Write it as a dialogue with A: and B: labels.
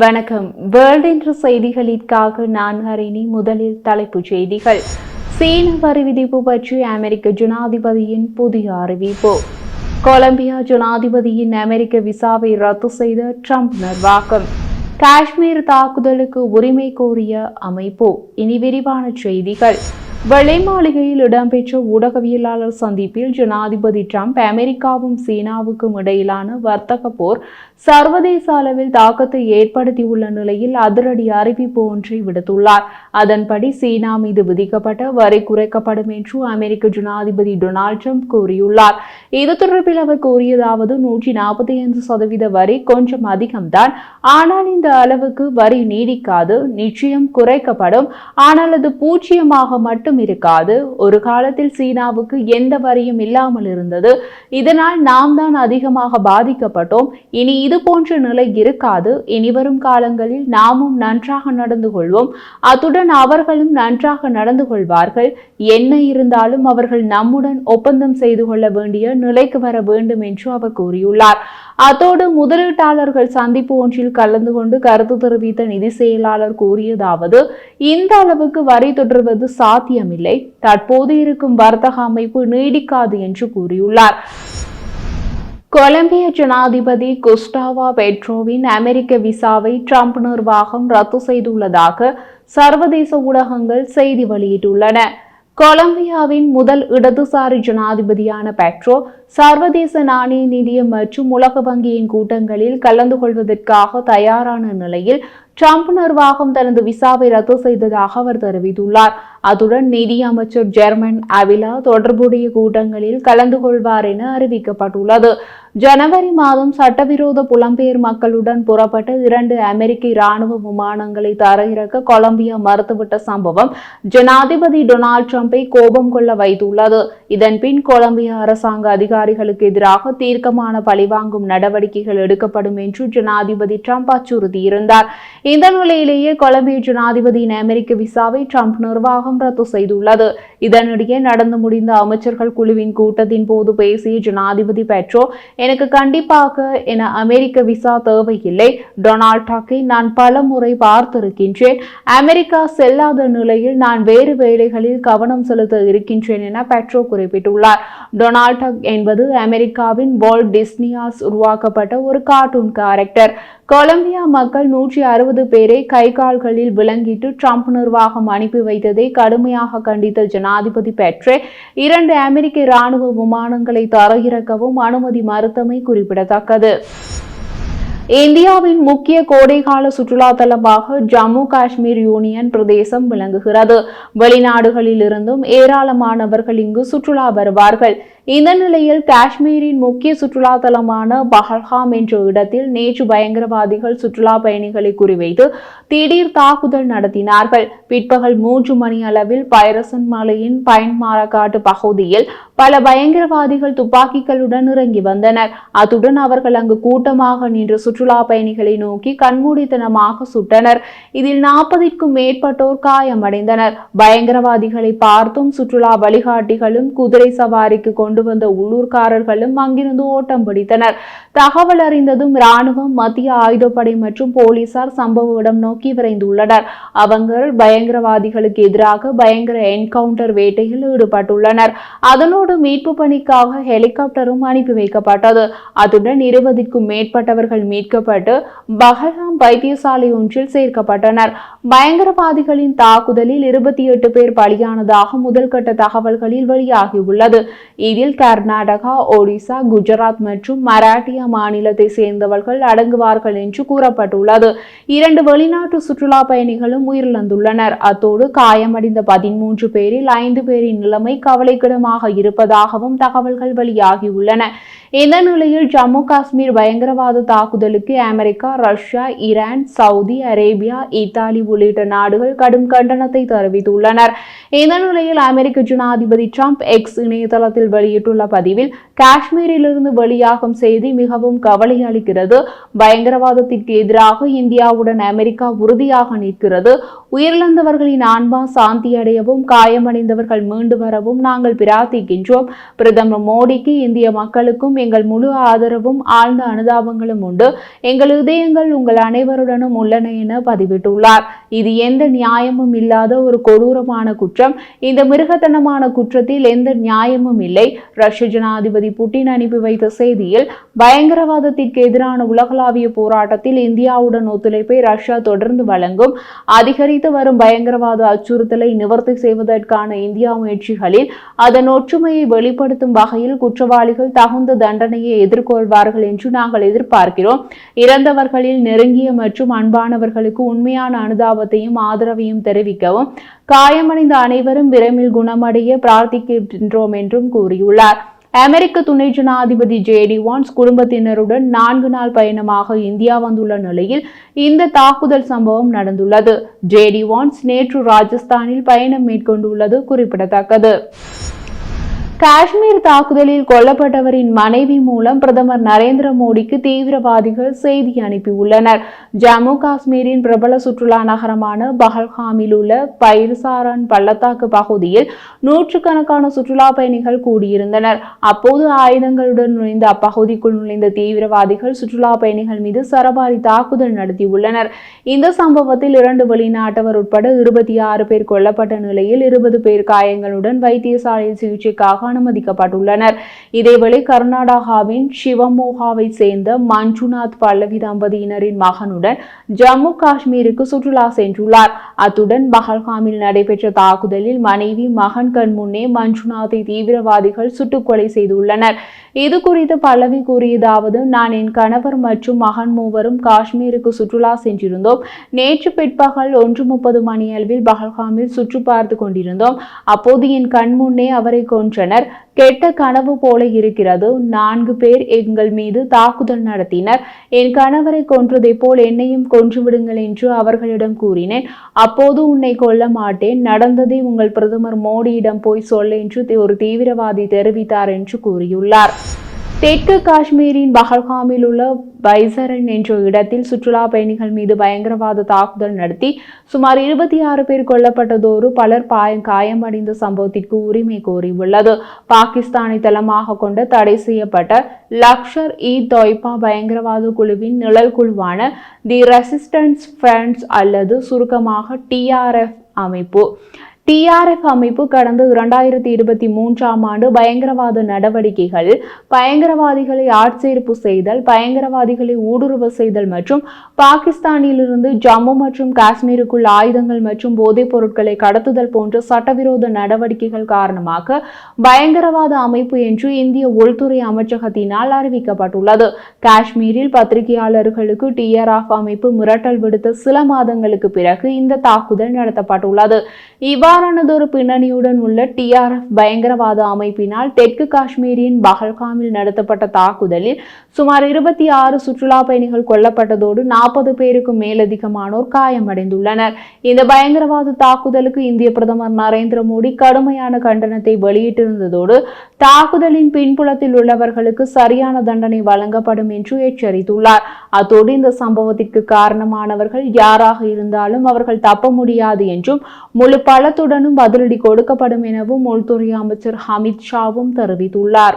A: வணக்கம். வேர்ல்ட் என்ற செய்திகளிற்காக நான் ஹரிணி. முதலில் தலைப்புச் செய்திகள். சீன வரி விதிப்பு பற்றி அமெரிக்க ஜனாதிபதியின் புதிய அறிவிப்பு. கொலம்பியா ஜனாதிபதியின் அமெரிக்க விசாவை ரத்து செய்த ட்ரம்ப் நிர்வாகம். காஷ்மீர் தாக்குதலுக்கு உரிமை கோரிய அமைப்பு. இனி விரிவான செய்திகள். வெள்ளை மாளிகையில் இடம்பெற்ற ஊடகவியலாளர் சந்திப்பில் ஜனாதிபதி ட்ரம்ப் அமெரிக்காவும் சீனாவுக்கும் இடையிலான வர்த்தக போர் சர்வதேச அளவில் தாக்கத்தை ஏற்படுத்தியுள்ள நிலையில் அதிரடி அறிவிப்பு ஒன்றை விடுத்துள்ளார். அதன்படி சீனா மீது விதிக்கப்பட்ட வரி குறைக்கப்படும் என்று அமெரிக்க ஜனாதிபதி டொனால்ட் ட்ரம்ப் கூறியுள்ளார். இது தொடர்பில் அவர் கூறியதாவது நூற்றி நாற்பத்தி ஐந்து சதவீத வரி கொஞ்சம் அதிகம்தான். ஆனால் இந்த அளவுக்கு வரி நீடிக்காது நிச்சயம் குறைக்கப்படும். ஆனால் அது பூஜ்ஜியமாக மட்டும் இருக்காது. ஒரு காலத்தில் சீனாவுக்கு எந்த வரியும் இல்லாமல் இருந்தது. இதனால் நாம் தான் அதிகமாக பாதிக்கப்பட்டோம். இனி இது போன்ற நிலை இருக்காது. இனி வரும் காலங்களில் நாமும் நன்றாக நடந்து கொள்வோம். அத்துடன் அவர்களும் நன்றாக நடந்து கொள்வார்கள். என்ன இருந்தாலும் அவர்கள் நம்முடன் ஒப்பந்தம் செய்து கொள்ள வேண்டிய நிலைக்கு வர வேண்டும் என்று அவர் கூறியுள்ளார். அத்தோடு முதலீட்டாளர்கள் சந்திப்பு ஒன்றில் கலந்து கொண்டு கருத்து தெரிவித்த நிதி செயலாளர் கூறியதாவது இந்த அளவுக்கு வரி தொடர்வது சாத்தியமில்லை. தற்போது இருக்கும் வர்த்தக அமைப்பு நீடிக்காது என்று கூறியுள்ளார். கொலம்பிய ஜனாதிபதி குஸ்டாவா பெட்ரோவின் அமெரிக்க விசாவை ட்ரம்ப் நிர்வாகம் ரத்து செய்துள்ளதாக சர்வதேச ஊடகங்கள் செய்தி வெளியிட்டுள்ளன. கொலம்பியாவின் முதல் இடதுசாரி ஜனாதிபதியான பெட்ரோ சர்வதேச நாணய நிதியம் மற்றும் உலக வங்கியின் கூட்டங்களில் கலந்து கொள்வதற்காக தயாரான நிலையில் ட்ரம்ப் நிர்வாகம் தனது விசாவை ரத்து செய்ததாக அவர் தெரிவித்துள்ளார். அத்துடன் நிதி அமைச்சர் ஜெர்மன் அவிலா தொடர்புடைய கூட்டங்களில் கலந்து கொள்வார் என அறிவிக்கப்பட்டுள்ளது. ஜனவரி மாதம் சட்டவிரோத புலம்பெயர் மக்களுடன் புறப்பட்ட இரண்டு அமெரிக்க இராணுவ விமானங்களை தரையிறக்க கொலம்பியா மறுத்துவிட்ட சம்பவம் ஜனாதிபதி டொனால்ட் ட்ரம்பை கோபம் கொள்ள வைத்துள்ளது. இதன்பின் கொலம்பியா அரசாங்க அதிகாரிகளுக்கு எதிராக தீர்க்கமான பழிவாங்கும் நடவடிக்கைகள் எடுக்கப்படும் என்று ஜனாதிபதி ட்ரம்ப் அச்சுறுத்தியிருந்தார். இந்த நிலையிலேயே கொலம்பிய ஜனாதிபதியின் அமெரிக்க விசாவை ட்ரம்ப் நிர்வாகம் ரத்து செய்துள்ளது. இதனிடையே நடந்து முடிந்த அமைச்சர்கள் குழுவின் கூட்டத்தின் போது பேசிய ஜனாதிபதி பெட்ரோ எனக்கு கண்டிப்பாக என அமெரிக்க விசா தேவையில்லை. டொனால்ட் ட்ரம்பை நான் பல முறை பார்த்திருக்கின்றேன். அமெரிக்கா செல்லாத நிலையில் நான் வேறு வேலைகளில் கவனம் செலுத்த இருக்கின்றேன் என பெட்ரோ குறிப்பிட்டுள்ளார். டொனால்ட் ட்ரம்ப் என்பது அமெரிக்காவின் வால்ட் டிஸ்னியாஸ் உருவாக்கப்பட்ட ஒரு கார்ட்டூன் கேரக்டர். கொலம்பியா மக்கள் நூற்றி அறுபது பேரை கை கால்களில் விளங்கிட்டு ட்ரம்ப் நிர்வாகம் அனுப்பி வைத்ததை கடுமையாக கண்டித்த ஜனாதிபதி பெட்ரே இரண்டு அமெரிக்க இராணுவ விமானங்களை தரையிறக்கவும் அனுமதி மறுத்தமை குறிப்பிடத்தக்கது. இந்தியாவின் முக்கிய கோடைகால சுற்றுலா தலமாக ஜம்மு காஷ்மீர் யூனியன் பிரதேசம் விளங்குகிறது. வெளிநாடுகளில் இருந்தும் ஏராளமானவர்கள் இங்கு சுற்றுலா வருவார்கள். இந்த நிலையில் காஷ்மீரின் முக்கிய சுற்றுலா தலமான பஹல்காம் என்ற இடத்தில் நேற்று பயங்கரவாதிகள் சுற்றுலா பயணிகளை குறிவைத்து திடீர் தாக்குதல் நடத்தினார்கள். பிற்பகல் மூன்று மணி அளவில் பைரசன் மலையின் பயன்மாரக்காட்டு பகுதியில் பல பயங்கரவாதிகள் துப்பாக்கிகளுடன் இறங்கி வந்தனர். அத்துடன் அவர்கள் அங்கு கூட்டமாக நின்ற சுற்றுலா பயணிகளை நோக்கி கண்மூடித்தனமாக சுட்டனர். இதில் நாற்பதிற்கும் மேற்பட்டோர் காயமடைந்தனர். பயங்கரவாதிகளை பார்த்தும் சுற்றுலா வழிகாட்டிகளும் குதிரை சவாரிக்கு கொண்டு கொண்டு வந்த உள்ளூர்காரர்களும் அங்கிருந்து ஓட்டம் பிடித்தனர். தகவல் அறிந்ததும் ராணுவம் மத்திய ஆயுதப்படை மற்றும் போலீசார் சம்பவ இடம் நோக்கி விரைந்துள்ளனர். அவங்கள் பயங்கரவாதிகளுக்கு எதிராக பயங்கர என்கவுண்டர் வேட்டையில் ஈடுபட்டுள்ளனர். அதனோடு மீட்பு பணிக்காக ஹெலிகாப்டரும் அனுப்பி வைக்கப்பட்டது. அத்துடன் இருபதுக்கும் மேற்பட்டவர்கள் மீட்கப்பட்டு பஹலாம் வைத்தியசாலை ஒன்றில் சேர்க்கப்பட்டனர். பயங்கரவாதிகளின் தாக்குதலில் இருபத்தி எட்டு பேர் பலியானதாக முதல்கட்ட தகவல்களில் வெளியாகியுள்ளது. இது இதில் கர்நாடகா ஒடிசா குஜராத் மற்றும் மராட்டிய மாநிலத்தை சேர்ந்தவர்கள் அடங்குவார்கள் என்று கூறப்பட்டுள்ளது. இரண்டு வெளிநாட்டு சுற்றுலா பயணிகளும் உயிரிழந்துள்ளனர். அத்தோடு காயமடைந்த பதிமூன்று பேரில் ஐந்து பேரின் நிலைமை கவலைக்கிடமாக இருப்பதாகவும் தகவல்கள் வெளியாகியுள்ளன. இந்த நிலையில் ஜம்மு காஷ்மீர் பயங்கரவாத தாக்குதலுக்கு America Russia Iran Saudi Arabia Italy உள்ளிட்ட நாடுகள் கடும் கண்டனத்தை தெரிவித்துள்ளனர். இந்த நிலையில் அமெரிக்க ஜனாதிபதி டிரம்ப் எக்ஸ் இணையதளத்தில் வெளி வெளியிட்டுள்ள பதிவில் காஷ்மீரிலிருந்து வெளியாகும் செய்தி மிகவும் கவலை அளிக்கிறது. பயங்கரவாதத்திற்கு எதிராக இந்தியாவுடன் அமெரிக்கா உறுதியாக நிற்கிறது. உயிரிழந்தவர்களின் ஆன்மா சாந்தி அடையவும் காயமடைந்தவர்கள் மீண்டு வரவும் நாங்கள் பிரார்த்திக்கின்றோம். பிரதமர் மோடிக்கு இந்திய மக்களுக்கும் எங்கள் முழு ஆதரவும் ஆழ்ந்த அனுதாபங்களும் உண்டு. எங்கள் இதயங்கள் உங்கள் அனைவருடனும் உள்ளன என பதிவிட்டுள்ளார். இது எந்த நியாயமும் இல்லாத ஒரு கொடூரமான குற்றம். இந்த மிருகத்தனமான குற்றத்தில் எந்த நியாயமும் இல்லை. ரஷ்ய ஜனாதிபதி புட்டின் அனுப்பி வைத்த செய்தியில் பயங்கரவாதத்திற்கு எதிரான உலகளாவிய போராட்டத்தில் இந்தியாவுடன் ஒத்துழைப்பை ரஷ்யா தொடர்ந்து வழங்கும் அதிகரித்து வரும் பயங்கரவாத அச்சுறுத்தலை நிவர்த்தி செய்வதற்கான இந்தியா முயற்சிகளில் அதன் ஒற்றுமையை வெளிப்படுத்தும் வகையில் குற்றவாளிகள் தகுந்த தண்டனையை எதிர்கொள்வார்கள் என்று நாங்கள் எதிர்பார்க்கிறோம். இறந்தவர்களில் நெருங்கிய மற்றும் அன்பானவர்களுக்கு உண்மையான அனுதாபத்தையும் ஆதரவையும் தெரிவிக்கவும் காயமடைந்த அனைவரும் விரைவில் குணமடைய பிரார்த்திக்கின்றோம் என்றும் கூறியுள்ளார். அமெரிக்க துணை ஜனாதிபதி ஜேடி வான்ஸ் குடும்பத்தினருடன் நான்கு நாள் பயணமாக இந்தியா வந்துள்ள நிலையில் இந்த தாக்குதல் சம்பவம் நடந்துள்ளது. ஜேடி வான்ஸ் நேற்று ராஜஸ்தானில் பயணம் மேற்கொண்டுள்ளது குறிப்பிடத்தக்கது. காஷ்மீர் தாக்குதலில் கொல்லப்பட்டவரின் மனைவி மூலம் பிரதமர் நரேந்திர மோடிக்கு தீவிரவாதிகள் செய்தி அனுப்பியுள்ளனர். ஜம்மு காஷ்மீரின் பிரபல சுற்றுலா நகரமான பஹல்காமில் உள்ள பைர்சாரன் பள்ளத்தாக்கு பகுதியில் நூற்றுக்கணக்கான சுற்றுலா பயணிகள் கூடியிருந்தனர். அப்போது ஆயுதங்களுடன் நுழைந்த அப்பகுதிக்குள் நுழைந்த தீவிரவாதிகள் சுற்றுலா பயணிகள் மீது சரபாரி தாக்குதல் நடத்தியுள்ளனர். இந்த சம்பவத்தில் இரண்டு வெளிநாட்டவர் உட்பட இருபத்தி ஆறு பேர் கொல்லப்பட்ட நிலையில் இருபது பேர் காயங்களுடன் வைத்தியசாலையில் சிகிச்சைக்காக அனுமதிக்கப்பட்டுள்ளனர். இதேவேளை கர்நாடகாவின் சிவமோகாவை சேர்ந்த மஞ்சுநாத் பல்லவி தம்பதியினரின் மகனுடன் ஜம்மு காஷ்மீருக்கு சுற்றுலா சென்றுள்ளார். அத்துடன் பஹல்காமில் நடைபெற்ற தாக்குதலில் மனைவி மகன் கண் முன்னே மஞ்சுநாத்தை தீவிரவாதிகள் சுட்டுக்கொலை செய்துள்ளனர். இது குறித்து பல்லவி கூறியதாவது நான் என் கணவர் மற்றும் மகன் மூவரும் காஷ்மீருக்கு சுற்றுலா சென்றிருந்தோம். நேற்று பிற்பகல் ஒன்று முப்பது மணியளவில் பஹல்காமில் சுற்று பார்த்து கொண்டிருந்தோம். அப்போது என் கண் முன்னே அவரை கொன்றனர். கெட்ட கனவு போல இருக்கிறது. நான்கு பேர் எங்கள் மீது தாக்குதல் நடத்தினர். என் கணவரை கொன்றதை போல் என்னையும் கொன்றுவிடுங்கள் என்று அவர்களிடம் கூறினேன். அப்போது உன்னை கொல்ல மாட்டேன். நடந்ததை உங்கள் பிரதமர் மோடியிடம் போய் சொல்ல என்று ஒரு தீவிரவாதி தெரிவித்தார் என்று கூறியுள்ளார். தெற்கு காஷ்மீரின் பஹல்காமில் உள்ள பைசரன் என்ற இடத்தில் சுற்றுலா பயணிகள் மீது பயங்கரவாத தாக்குதல் நடத்தி சுமார் இருபத்தி ஆறு பேர் கொல்லப்பட்டதோடு பலர் பாயம் காயமடைந்த சம்பவத்திற்கு உரிமை கோரியுள்ளது. பாகிஸ்தானை தளமாக கொண்ட தடை செய்யப்பட்ட லக்ஷர் இ தொய்பா பயங்கரவாத குழுவின் நிழல் குழுவான தி ரெசிஸ்டன்ஸ் ஃப்ரண்ட்ஸ் அல்லது சுருக்கமாக டிஆர்எஃப் அமைப்பு. டிஆர்எஃப் அமைப்பு கடந்த இரண்டாயிரத்தி இருபத்தி மூன்றாம் ஆண்டு பயங்கரவாத நடவடிக்கைகள் பயங்கரவாதிகளை ஆட்சேர்ப்பு செய்தல் பயங்கரவாதிகளை ஊடுருவ செய்தல் மற்றும் பாகிஸ்தானிலிருந்து ஜம்மு மற்றும் காஷ்மீருக்குள் ஆயுதங்கள் மற்றும் போதைப் பொருட்களை கடத்துதல் போன்ற சட்டவிரோத நடவடிக்கைகள் காரணமாக பயங்கரவாத அமைப்பு என்று இந்திய உள்துறை அமைச்சகத்தினால் அறிவிக்கப்பட்டுள்ளது. காஷ்மீரில் பத்திரிகையாளர்களுக்கு டிஆர்எஃப் அமைப்பு மிரட்டல் விடுத்த சில மாதங்களுக்கு பிறகு இந்த தாக்குதல் நடத்தப்பட்டுள்ளது. இவ்வாறு இவ்வாறானதொரு பின்னணியுடன் உள்ள டிஆர்எஃப் பயங்கரவாத அமைப்பினால் தெற்கு காஷ்மீரின் பஹல்காமில் நடத்தப்பட்ட தாக்குதலில் சுமார் இருபத்தி ஆறு சுற்றுலா பயணிகள் கொல்லப்பட்டதோடு நாற்பது பேருக்கும் மேலதிகமானோர் காயமடைந்துள்ளனர். இந்த பயங்கரவாத தாக்குதலுக்கு இந்திய பிரதமர் நரேந்திர மோடி கடுமையான கண்டனத்தை வெளியிட்டிருந்ததோடு தாக்குதலின் பின்புலத்தில் உள்ளவர்களுக்கு சரியான தண்டனை வழங்கப்படும் என்று எச்சரித்துள்ளார். அத்தோடு இந்த சம்பவத்திற்கு காரணமானவர்கள் யாராக இருந்தாலும் அவர்கள் தப்ப முடியாது என்றும் முழு பலத்துடனும் பதிலடி கொடுக்கப்படும் எனவும் உள்துறை அமைச்சர் அமித் ஷாவும் தெரிவித்துள்ளார்.